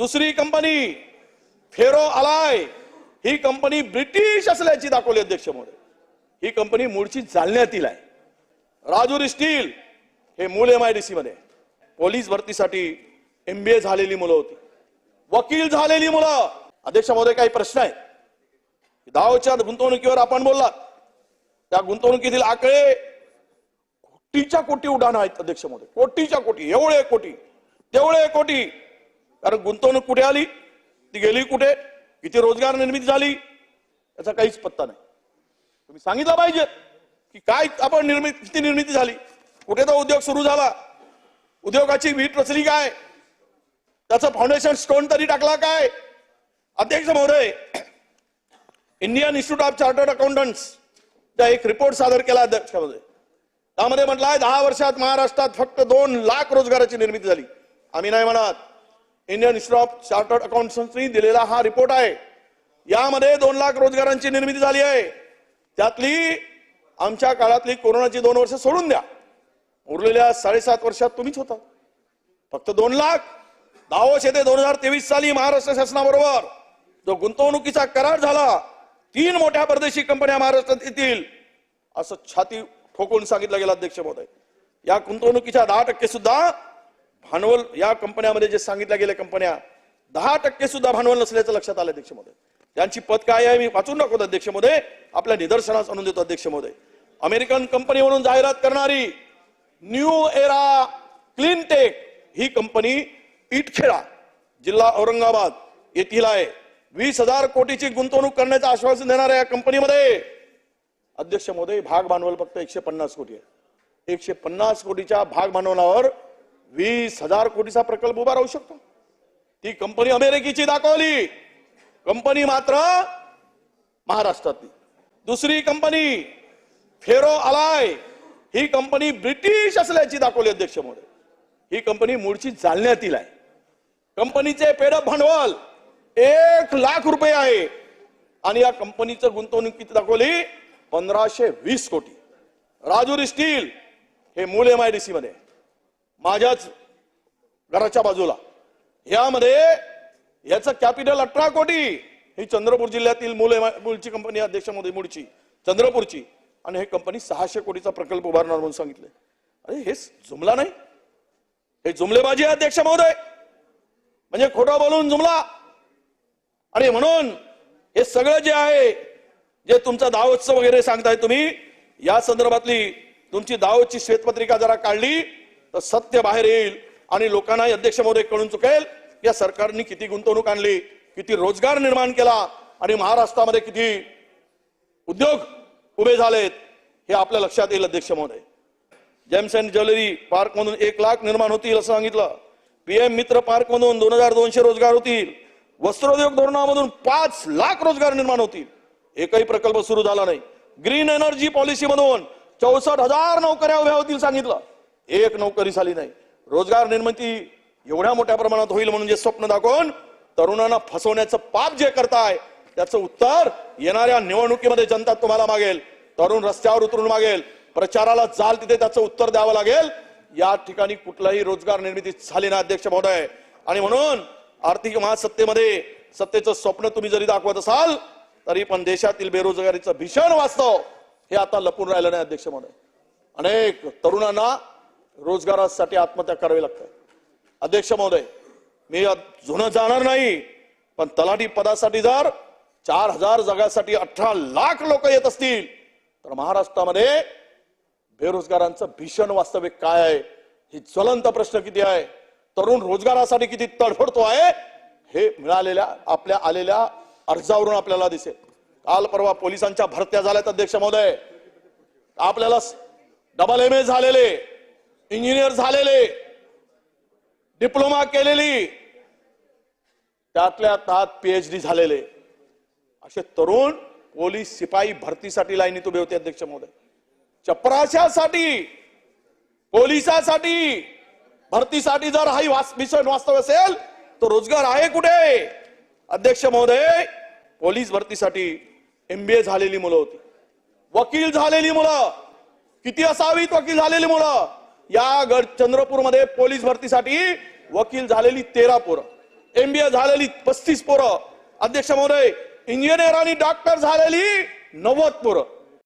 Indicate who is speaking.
Speaker 1: दुसरी company ferro alloy. ही company British असल्याची दाखवली अध्यक्ष महोदय ही कंपनी मूळची जालन्यातील आहे. राजूर स्टील हे Mul M I D C मध्ये. पोलीस भरतीसाठी एमबीए झालेली मुलं होती. वकील झालेली मुलं. अध्यक्ष महोदय काही प्रश्न आहेत. दावच्या गुंतवणुकीवर आपण बोललात. त्या गुंतवणुकीतील आकडे कोटीच्या कोटी उडाण आहेत अध्यक्ष महोदय कोटीच्या कोटी एवढे कोटी तेवढे कोटी. कारण गुंतवणूक कुठे आली? ती गेली कुठे? किती रोजगार निर्मिती झाली. याचा काहीच पत्ता नाही. तुम्ही सांगितलं पाहिजे की काय आपण निर्मिती किती निर्मिती झाली? कुठे तो उद्योग सुरू झाला? उद्योगाची वीट रचली काय? त्याचं फाउंडेशन स्टोन तरी टाकला काय? अध्यक्ष महोदय इंडियन इन्स्टिट्यूट ऑफ चार्टर्ड अकाउंटंट्सचा एक रिपोर्ट सादर केला अध्यक्ष महोदय. त्यामध्ये आहे दहा वर्षात महाराष्ट्रात फक्त दोन लाख रोजगाराची निर्मिती झाली. आम्ही नाही म्हणत. इंडियन इन्स्टिट्यूट ऑफ चार्टर्ड अकाउंटंट्सनी दिलेला हा रिपोर्ट आहे. यामध्ये दोन लाख रोजगारांची निर्मिती झाली आहे. त्यातली आमच्या काळातली कोरोनाची दोन वर्ष सोडून द्या. उरलेल्या साडेसात वर्षात तुम्हीच होता. फक्त दोन लाख. दावोस येथे दोन हजार तेवीस साली महाराष्ट्र शासनाबरोबर जो गुंतवणुकीचा करार झाला तीन मोठ्या परदेशी कंपन्या महाराष्ट्रात येतील असं छाती ठोकून सांगितलं गेलं अध्यक्ष महोदय. या गुंतवणुकीच्या दहा टक्के सुद्धा भांडवल या कंपन्यामध्ये जे सांगितल्या गेल्या कंपन्या दहा टक्के सुद्धा भांडवल नसल्याचं लक्षात आलं अध्यक्ष महोदय. त्यांची पद काय आहे मी वाचून दाखवतो अध्यक्ष महोदय. आपल्या निदर्शनास आणून देतो अध्यक्ष महोदय. अमेरिकन कंपनी म्हणून जाहिरात करणारी न्यू एरा क्लीनटेक ही कंपनी इटखेडा जिल्हा औरंगाबाद येथील आहे. वीस हजार कोटीची गुंतवणूक करण्याचं आश्वासन देणाऱ्या या कंपनीमध्ये अध्यक्ष महोदय भाग भांडवल फक्त एकशे पन्नास कोटी आहे. एकशे पन्नास कोटीच्या भाग भांडवलावर वीस हजार कोटीचा प्रकल्प उभा राहू शकतो. ती कंपनी अमेरिकेची दाखवली. कंपनी मात्र महाराष्ट्रातली. दुसरी कंपनी फेरो अलाय ही कंपनी ब्रिटिश असल्याची दाखवली अध्यक्ष महोदय. ही कंपनी मूळची जालन्यातील आहे. कंपनीचे पेडअप भांडवल एक लाख रुपये आहे. आणि या कंपनीचं गुंतवणूक किती दाखवली? पंधराशे वीस कोटी. राजुरी स्टील हे मूल एम आय डी सी मध्ये माझ्याच घराच्या बाजूला. यामध्ये याचं कॅपिटल अठरा कोटी. ही चंद्रपूर जिल्ह्यातील मुले मुलची मूळची कंपनी अध्यक्ष मोदी मुळची चंद्रपूरची. आणि हे कंपनी सहाशे कोटीचा प्रकल्प उभारणार म्हणून सांगितले. अरे हे जुमला नाही. हे जुमलेबाजी आहे अध्यक्ष महोदय. म्हणजे खोटा बोलून जुमला. आणि म्हणून हे सगळं जे आहे जे तुमचा दावोत्सव वगैरे सांगताय तुम्ही या संदर्भातली तुमची दावोची श्वेतपत्रिका जरा काढली. तर सत्य बाहेर येईल. आणि लोकांना अध्यक्ष महोदय कळून चुकेल या सरकारने किती गुंतवणूक आणली किती रोजगार निर्माण केला आणि महाराष्ट्रामध्ये किती उद्योग उभे झालेत हे आपल्या लक्षात येईल अध्यक्ष महोदय. जेम्स अँड ज्वेलरी पार्क मधून एक लाख निर्माण होतील असं सांगितलं. पीएम मित्र पार्क मधून दोन हजार दोनशे रोजगार होतील. वस्त्रोद्योग धोरणामधून पाच लाख रोजगार निर्माण होतील. एकही प्रकल्प सुरू झाला नाही. ग्रीन एनर्जी पॉलिसी मधून चौसष्ट हजार नोकऱ्या उभ्या होतील सांगितलं. एक नोकरी झाली नाही. रोजगार निर्मिती एवढ्या मोठ्या प्रमाणात होईल म्हणून जे स्वप्न दाखवून तरुणांना फसवण्याचं पाप जे करताय त्याचं उत्तर येणाऱ्या निवडणुकीमध्ये जनता तुम्हाला मागेल. तरुण रस्त्यावर उतरून मागेल. प्रचाराला जाल तिथे त्याचं उत्तर द्यावं लागेल. या ठिकाणी कुठलाही रोजगार निर्मिती झाली ना अध्यक्ष महोदय. आणि म्हणून आर्थिक महासत्तेमध्ये सत्तेचं स्वप्न तुम्ही जरी दाखवत असाल तरी पण देशातील बेरोजगारीचं भीषण वास्तव हे आता लपून राहिलं नाही अध्यक्ष महोदय. अनेक तरुणांना रोजगारासाठी आत्महत्या करावी लागते. अध्यक्ष महोदय मी जुनं जाणार नाही पण तलाठी पदासाठी जर चार हजार जागासाठी अठरा लाख लोक येत असतील तर महाराष्ट्रामध्ये बेरोजगारांचं भीषण वास्तविक काय आहे? ही ज्वलंत प्रश्न किती आहे? तरुण रोजगारासाठी किती तडफडतो आहे? हे मिळालेल्या आपल्या आलेल्या अर्जावरून आपल्याला दिसेल. काल परवा पोलिसांच्या भरत्या झाल्यात अध्यक्ष महोदय. आपल्याला डबल एम ए झालेले. इंजिनियर झालेले डिप्लोमा केलेली त्यातल्या त्यात पीएचडी झालेले. असे तरुण पोलीस शिपाई भरतीसाठी लाईनीत उभे होते अध्यक्ष महोदय. चपराशासाठी पोलिसासाठी भरतीसाठी जर हा वास- भीषण वास्तव असेल तर रोजगार आहे कुठे? अध्यक्ष महोदय पोलीस भरतीसाठी एमबीए झालेली मुलं होती. वकील झालेली मुलं. किती असावीत वकील झालेली मुलं? या गड चंद्रपूरमध्ये पोलीस भरतीसाठी वकील झालेली तेरा पोरं. एमबीए झालेली पस्तीस पोरं. अध्यक्ष महोदय इंजिनियर आणि डॉक्टर झालेली नव्वद पोरं.